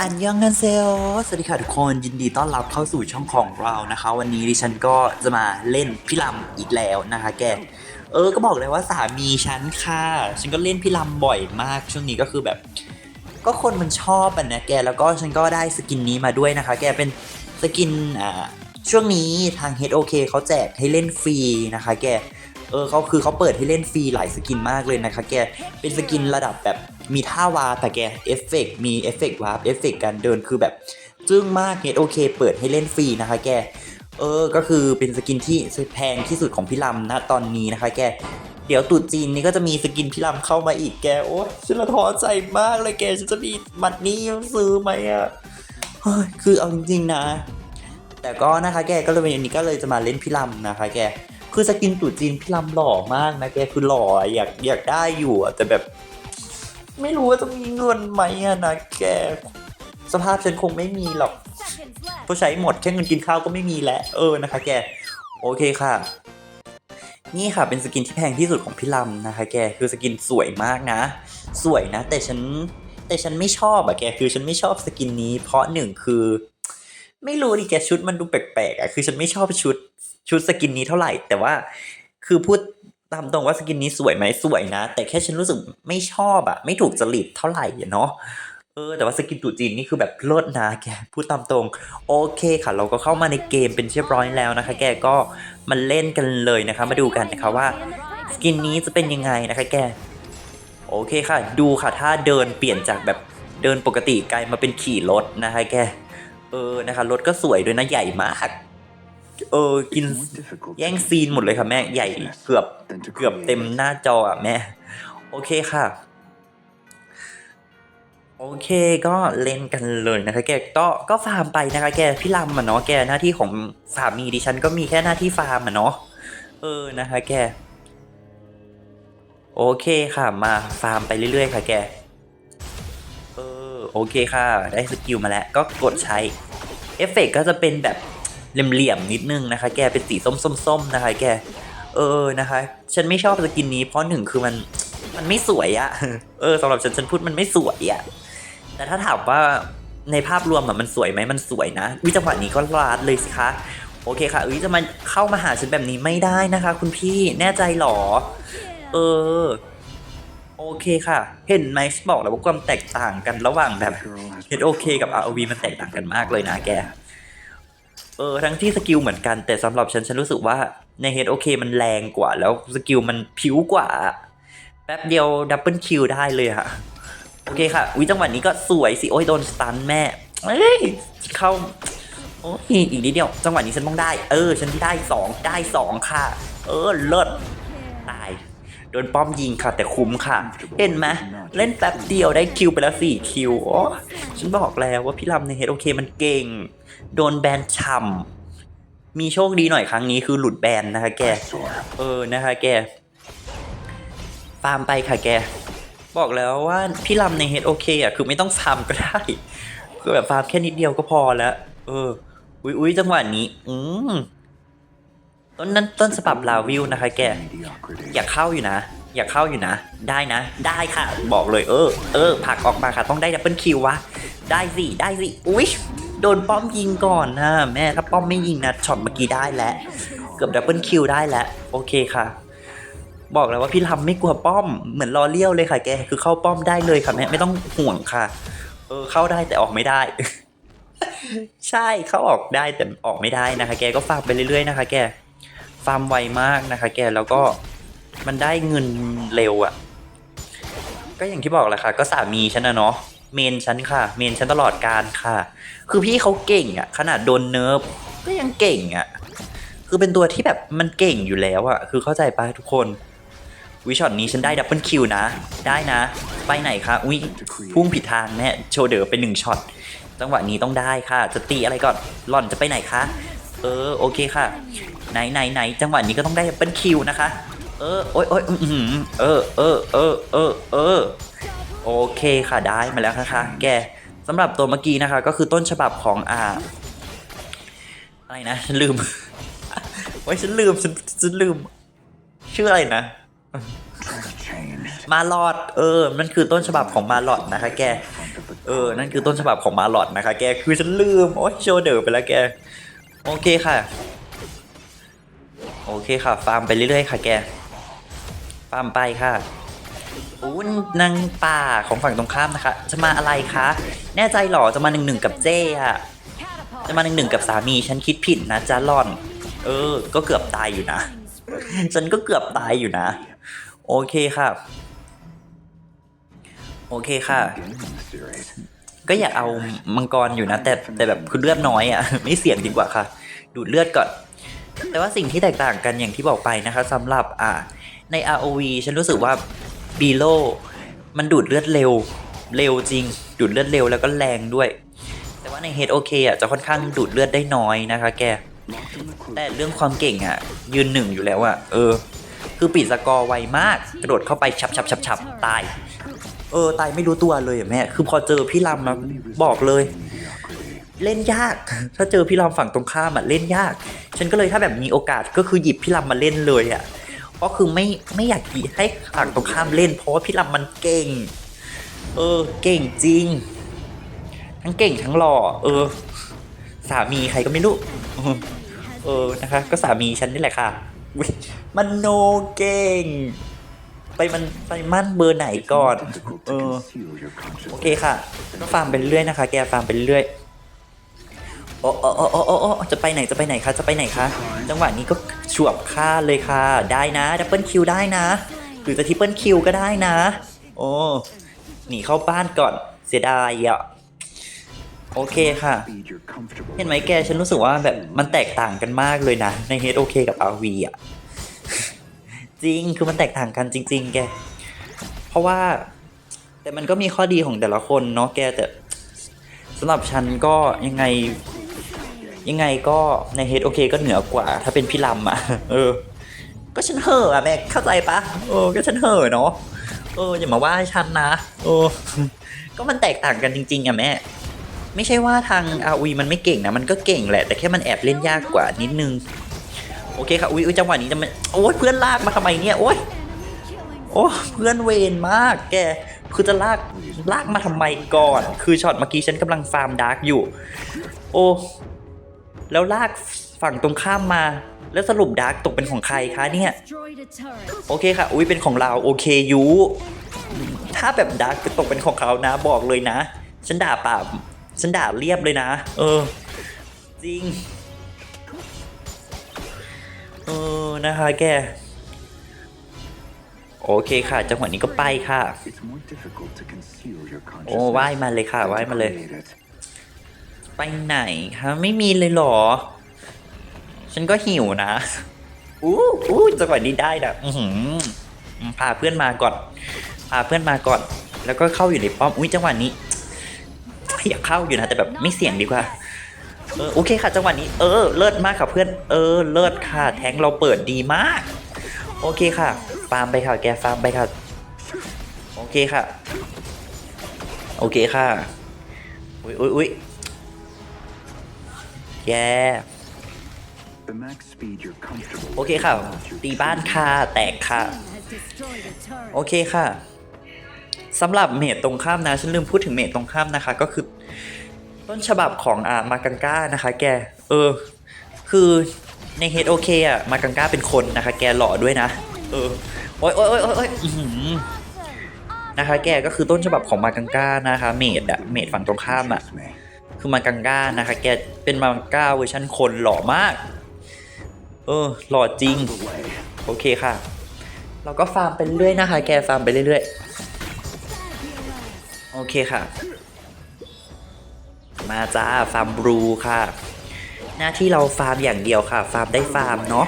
อันยองกันเซลสวัสดีค่ะทุกคนยินดีต้อนรับเข้าสู่ช่องของเรานะคะ วันนี้ดิฉันก็จะมาเล่นพี่ลำอีกแล้วนะคะ แก เออก็บอกเลยว่าสามีฉันค่ะ ฉันก็เล่นพี่ลำบ่อยมาก ช่วงนี้ก็คือแบบ ก็คนมันชอบอะนะแกแล้วก็ฉันก็ได้สกินนี้มาด้วยนะคะ แกเป็นสกินอ่าช่วงนี้ทาง HOK เขาแจกให้เล่นฟรีนะคะ แกเออเขาคือเขาเปิดให้เล่นฟรีหลายสกินมากเลยนะคะ แกเป็นสกินระดับแบบ มีท่าวาแต่แกเอฟเฟกต์มีเอฟเฟกต์วาร์ปเอฟเฟกต์การเดินคือแบบจึ้งมาก HOK เคเปิดให้เล่นฟรีนะคะแก เออ ก็คือเป็นสกินที่แพงที่สุดของพี่ลำนะตอนนี้นะคะแก เดี๋ยวตรุษจีนนี้ก็จะมีสกินพี่ลำเข้ามาอีกแก โอ้ฉันละท้อใจมากเลยแก ฉันจะมีบัตรนี้ซื้อไหมอะคือเอาจริงๆนะ แต่ก็นะคะแก ก็เลยวันนี้ก็เลยจะมาเล่นพี่ลำนะคะแก คือสกินตรุษจีนพี่ลำหล่อมากนะแก คือหล่ออยากอยากได้อยู่แต่แบบ ไม่รู้ว่าจะมีเงินไหมอะนะแก สภาพฉันคงไม่มีหรอกเพราะใช้หมดแค่เงินกินข้าวก็ไม่มีแล้วเออนะคะ แก โอเคค่ะ นี่ค่ะเป็นสกินที่แพงที่สุดของพี่ลำนะคะ แกคือสกินสวยมากนะ สวยนะ แต่ฉันแต่ฉันไม่ชอบอะแกคือฉันไม่ชอบสกินนี้ เพราะหนึ่งคือ ไม่รู้ดิแกชุดมันดูแปลกๆอะคือฉันไม่ชอบชุดชุดสกินนี้เท่าไหร่ แต่ว่าคือพูด ตามตรงว่าสกินนี้สวยไหมสวยนะ แต่แค่ฉันรู้สึกไม่ชอบอะไม่ถูกจริตเท่าไหร่เนาะเออแต่ว่าสกินตุจีนนี่คือแบบเลิศนะแกพูดตามตรง โอเคค่ะ เราก็เข้ามาในเกมเป็นเรียบร้อยแล้วนะคะ แกก็มาเล่นกันเลยนะคะ มาดูกันนะคะว่าสกินนี้จะเป็นยังไงนะคะ แก โอเคค่ะ ดูค่ะถ้าเดินเปลี่ยนจากแบบเดินปกติกลายมาเป็นขี่รถนะคะ แก เออนะคะรถก็สวยด้วยนะใหญ่มาก เออกินแย่งซีนหมดเลยค่ะแม่ใหญ่เกือบเกือบเต็มหน้าจออะแม่ โอเคค่ะ โอเคก็เล่นกันเลยนะคะ แกก็ก็ฟาร์มไปนะคะ แกพี่ลำอะเนาะแกหน้าที่ของสามีดิฉันก็มีแค่หน้าที่ฟาร์มอะเนาะเออนะคะ แก โอเคค่ะ มาฟาร์มไปเรื่อยๆ ค่ะ แกเออโอเคค่ะ ได้สกิลมาแล้วก็กดใช้เอฟเฟกต์ก็จะเป็นแบบ เหลี่ยมๆนิดนึงนะคะ แกเป็นสีส้มๆนะคะ แก เออนะคะ ฉันไม่ชอบสกินนี้เพราะหนึ่งคือมันมันไม่สวยอะเออสำหรับฉันฉันพูดมันไม่สวยอะแต่ถ้าถามว่าในภาพรวมอะมันสวยไหมมันสวยนะวิจังหวะนี้ก็ลาดเลยสิคะโอเคค่ะเอ้ยจะมาเข้ามาหาฉันแบบนี้ไม่ได้นะคะ คุณพี่แน่ใจหรอ เออ โอเคค่ะ เห็นไหมบอกแล้วว่าความแตกต่างกันระหว่างแบบ HOK กับ ROV มันแตกต่างกันมากเลยนะแก เออทั้งที่สกิลเหมือนกันแต่สำหรับฉันฉันรู้สึกว่าใน HOK มันแรงกว่า แล้วสกิลมันผิวกว่า แป๊บเดียวดับเบิลคิวได้เลยค่ะโอเคค่ะวิจังหวะนี้ก็สวยสิ โอ้ยโดนสตันแม่เอ้ยเข้าโอ้ยอีกนิดเดียวจังหวะนี้ฉันต้องได้ เออ ฉันได้สองได้สองค่ะ เออเลิศตายโดนป้อมยิงค่ะ แต่คุ้มค่ะ เห็นไหมเล่นแป๊บเดียวได้คิวไปแล้วสี่คิวโอ้ฉันบอกแล้วว่าพี่ลำในเฮดโอเคมันเก่ง โดนแบนช่ำมีโชคดีหน่อยครั้งนี้คือหลุดแบนนะคะแก เออนะคะแก ฟาร์มไปค่ะแก บอกแล้วว่าพี่ลำในเฮดโอเคอะคือไม่ต้องฟาร์มก็ได้คือแบบฟาร์มแค่นิดเดียวก็พอแล้ว เออ อุ้ยอุ้ยจังหวะนี้ อืมต้นนั้นต้นฉบับลาวิวนะคะแก อยากเข้าอยู่นะ อยากเข้าอยู่นะ ได้นะ ได้ค่ะ บอกเลยเออ เออผักออกมาค่ะ ต้องได้ดับเบิลคิววะ ได้สิ ได้สิ อุ๊ย โดนป้อมยิงก่อนนะแม่ถ้าป้อมไม่ยิงนะช็อตเมื่อกี้ได้แล้วเกือบดับเบิลคิวได้แล้วโอเคค่ะ บอกแล้วว่าพี่ลำไม่กลัวป้อมเหมือนรอเลี้ยวเลยค่ะ แกคือเข้าป้อมได้เลยค่ะแม่ไม่ต้องห่วงค่ะ เออเข้าได้แต่ออกไม่ได้ ใช่เข้าออกได้แต่ออกไม่ได้นะคะ แกก็ฟาร์มไปเรื่อยๆนะคะ แกฟาร์มไวมากนะคะ แกแล้วก็มันได้เงินเร็วอะ่ะ ก็อย่างที่บอกแหละค่ะ ก็สามีฉันนะเนาะ เมนฉันค่ะ เมนฉันตลอดการค่ะ คือพี่เขาเก่งอะ่ะ ขนาดโดนเนิร์ฟก็ยังเก่งอะ่ะ คือเป็นตัวที่แบบมันเก่งอยู่แล้วอะ่ะ คือเข้าใจปะทุกคน วิช็อตนี้ฉันได้ดับเบิลคิวนะ ได้นะ ไปไหนคะ อุ้ยพุ่งผิดทางแน่โชว์เดอร์เป็นหนึ่งช็อต จังหวะนี้ต้องได้ค่ะ จะตีอะไรก่อน หล่อนจะไปไหนคะ เออ โอเคค่ะ ไหนไหนไหนจังหวะนี้ก็ต้องได้ดับเบิลคิวนะคะ เออ โอ้ยโอ้ยเออ เออ เออ เออ เออ โอเคค่ะได้มาแล้วนะคะ แกสำหรับตัวเมื่อกี้นะคะ ก็คือต้นฉบับของอ่าอะไรนะฉันลืมโอ้ยฉันลืมฉันฉันลืม ชื่ออะไรนะมาลอด เออ มันคือต้นฉบับของมาลอดนะคะ แกเเออ นั่นคือต้นฉบับของมาหลอดนะคะ แก คือฉันลืม โอ้ยโชว์เดอร์ไปแล้วแก โอเคค่ะ โอเคค่ะ ฟาร์มไปเรื่อยๆค่ะ แก ฟาร์มไปค่ะ อู้นางป่าของฝั่งตรงข้ามนะคะ จะมาอะไรคะ แน่ใจหรอจะมาหนึ่งหนึ่งกับเจ้อะจะมาหนึ่งหนึ่งกับสามีฉันคิดผิดนะจ้าหลอน เออ ก็เกือบตายอยู่นะ ฉันก็เกือบตายอยู่นะ โอเคค่ะ โอเคค่ะ ก็อยากเอามังกรอยู่นะ แต่แต่แบบคือเลือดน้อยอะ ไม่เสี่ยงดีกว่าค่ะ ดูดเลือดก่อนแต่ว่าสิ่งที่แตกต่างกันอย่างที่บอกไปนะคะสำหรับอ่าใน ROV ฉันรู้สึกว่า บีโลมันดูดเลือดเร็ว เร็วจริง ดูดเลือดเร็วแล้วก็แรงด้วย แต่ว่าใน HOK อะจะค่อนข้างดูดเลือดได้น้อยนะคะแก แต่เรื่องความเก่งอะ ยืนหนึ่งอยู่แล้วอะ เออ คือปิดสกอร์ไวมาก กระโดดเข้าไปฉับฉับฉับฉับตาย เออ ตายไม่รู้ตัวเลยแม่ คือพอเจอพี่ลำนะบอกเลย เล่นยาก ถ้าเจอพี่ลำฝั่งตรงข้ามอะเล่นยาก ฉันก็เลยถ้าแบบมีโอกาสก็คือหยิบพี่ลำมาเล่นเลยอะ เพราะคือไม่ไม่อยากหยิบให้ฝั่งตรงข้ามเล่น เพราะว่าพี่ลำมันเก่ง เออ เก่งจริง ทั้งเก่งทั้งหล่อ เออ สามีใครก็ไม่รู้ เออนะคะ ก็สามีฉันนี่แหละค่ะมันโนเก่ง ไปมันไปมั่นเบอร์ไหนก่อน เออ โอเคค่ะก็ฟาร์มไปเรื่อยนะคะ แกฟาร์มไปเรื่อย โอ้โอ้โอ้โอ้โอ้จะไปไหนจะไปไหนคะจะไปไหนคะจังหวะนี้ก็ฉวบฆ่าเลยค่ะ ได้นะดับเบิลคิวได้นะ หรือจะทริปเปิลคิวก็ได้นะ โอ้หนีเข้าบ้านก่อนเสียดายอะโอเคค่ะ เห็นไหมแกฉันรู้สึกว่าแบบมันแตกต่างกันมากเลยนะ ใน HOK กับ RV อะ จริงคือมันแตกต่างกันจริง ๆ แก เพราะว่า แต่มันก็มีข้อดีของแต่ละคนเนาะแกแต่สำหรับฉันก็ยังไง ยังไงก็ใน HOK ก็เหนือกว่า ถ้าเป็นพี่ลำอะ เออ ก็ฉันเห่อะอะแม่เข้าใจปะเออ ก็ฉันเห่อะเนาะเอออย่ามาว่าฉันนะเออ ก็มันแตกต่างกันจริง ๆอะแม่ ไม่ใช่ว่าทาง RV มันไม่เก่งนะ มันก็เก่งแหละ แต่แค่มันแอบเล่นยากกว่านิดนึง โอเคค่ะอุ้ยอุ๊ยจังหวะนี้จะมันโอ้ยเพื่อนลากมาทำไมเนี่ยโอ้ยโอ้เพื่อนเวนมาก แกคือจะลากลากมาทำไมก่อน คือช็อตเมื่อกี้ฉันกำลังฟาร์มดาร์กอยู่ โอ้ แล้วลากฝั่งตรงข้ามมา แล้วสรุปดาร์กตกเป็นของใครคะเนี่ย โอเคค่ะ อุ้ยเป็นของเราโอเคยูถ้าแบบดาร์กตกเป็นของเขานะ บอกเลยนะ ฉันด่าป่าบฉันด่าเรียบเลยนะ เออ จริง เออ นะคะแกโอเคค่ะจังหวะนี้ก็ไปค่ะ โอ้ว่ายมาเลยค่ะว่ายมาเลย ไปไหนคะไม่มีเลยเหรอ ฉันก็หิวนะ อู้อู้จังหวะนี้ได้นะอือหือพาเพื่อนมาก่อน พาเพื่อนมาก่อน แล้วก็เข้าอยู่ในป้อม อุ้ยจังหวะนี้ อยากเข้าอยู่นะ แต่แบบไม่เสี่ยงดีกว่า เออโอเคค่ะจังหวะนี้ เออเลิศมากค่ะเพื่อน เออเลิศค่ะ แทงเราเปิดดีมาก โอเคค่ะฟาร์มไปค่ะ แกฟาร์มไปค่ะ โอเคค่ะ โอเคค่ะ อุ้ยอุ้ยอุ้ย แย่ โอเคค่ะ ตีบ้านค่ะ แตกค่ะ โอเคค่ะสำหรับเมดตรงข้ามนะ ฉันลืมพูดถึงเมดตรงข้ามนะคะ ก็คือ ต้นฉบับของอ่ามากังก้านะคะ แก เออ คือในเฮดโอเคอะ มากังก้าเป็นคนนะคะ แกหล่อด้วยนะ เออ โอ้ยโอ้ยโอ้ยโอ้ยนะคะ แกก็คือต้นฉบับของมากังก้านะคะ เมดอะเมดฝั่งตรงข้ามอะ คือมากังก้านะคะ แกเป็นมากังก้าเวอร์ชันคนหล่อมาก เออ หล่อจริง โอเคค่ะ เราก็ฟาร์มไปเรื่อยนะคะ แกฟาร์มไปเรื่อยๆ โอเคค่ะ มาจ้าฟาร์มบลูค่ะ หน้าที่เราฟาร์มอย่างเดียวค่ะ ฟาร์มได้ฟาร์มเนาะ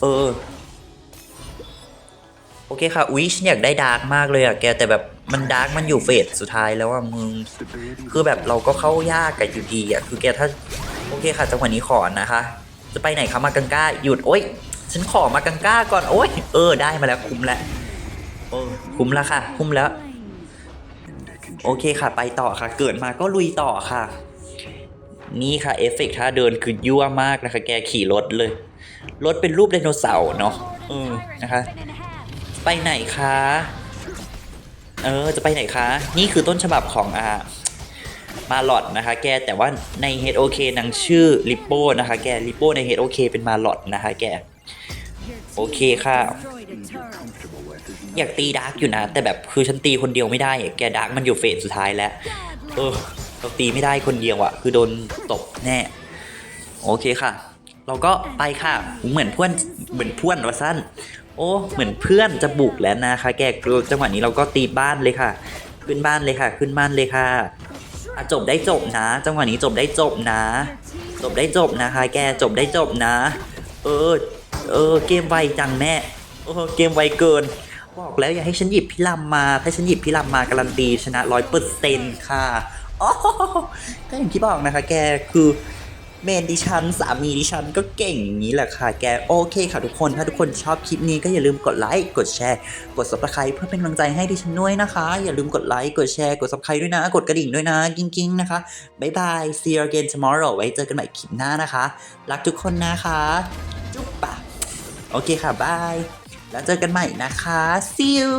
เออ โอเคค่ะอุ๊ยฉันอยากได้ดาร์กมากเลยอะแกแต่แบบมันดาร์กมันอยู่เฟสสุดท้ายแล้วอะมึงคือแบบเราก็เข้ายากกับอยู่ดีอะคือแกถ้าโอเคค่ะจังหวะนี้ขอนะคะ จะไปไหนคะมากังก้าหยุดโอ๊ยฉันขอมากังก้าก่อนโอ๊ยเออได้มาแล้วคุ้มแล้วเออคุ้มแล้วค่ะ คุ้มแล้ว โอเคค่ะ ไปต่อค่ะ เกิดมาก็ลุยต่อค่ะ นี่ค่ะเอฟเฟกต์ท่าเดินคือยั่วมากนะคะ แกขี่รถเลยรถเป็นรูปไดโนเสาร์เนาะเออนะคะ ไปไหนคะ เออ จะไปไหนคะ นี่คือต้นฉบับของอ่ามาลอดนะคะ แก แต่ว่าใน HOK นางชื่อลิปโป้นะคะ แก ลิปโป้ใน HOK เป็นมาลอดนะคะ แก โอเคค่ะ อยากตีดาร์กอยู่นะ แต่แบบคือฉันตีคนเดียวไม่ได้ แกดาร์กมันอยู่เฟสสุดท้ายแล้ว เออ เราตีไม่ได้คนเดียวอะคือโดนตบแน่ โอเคค่ะ เราก็ไปค่ะ เหมือนเพื่อนเหมือนเพื่อนวะสั้น โอ้ เหมือนเพื่อนจะบุกแล้วนะคะ แกจังหวะนี้เราก็ตีบ้านเลยค่ะ ขึ้นบ้านเลยค่ะ ขึ้นบ้านเลยค่ะอะจบได้จบนะ จังหวะนี้จบได้จบนะ จบได้จบนะคะ แกจบได้จบนะ เออ เออ เกมไวจังแม่เออเกมไวเกิน บอกแล้วอย่าให้ฉันหยิบพี่ลำมา ถ้าฉันหยิบพี่ลำมาการันตีชนะร้อยเปอร์เซ็นต์ค่ะอ๋อก็อย่างที่บอกนะคะ แกคือ เมนดิฉันสามีดิฉันก็เก่งอย่างนี้แหละค่ะ แกโอเคค่ะทุกคน ถ้าทุกคนชอบคลิปนี้ก็อย่าลืมกดไลค์ กดแชร์ กด subscribe เพื่อเป็นกำลังใจให้ดิฉันด้วยนะคะ อย่าลืมกดไลค์ กดแชร์ กด subscribe ด้วยนะ กดกระดิ่งด้วยนะ กิ้งๆนะคะ บ๊ายบาย see you again tomorrow ไว้เจอกันใหม่คลิปหน้านะคะ รักทุกคนนะคะ จุ๊บปะโอเคค่ะบาย แล้วเจอกันใหม่นะคะ see you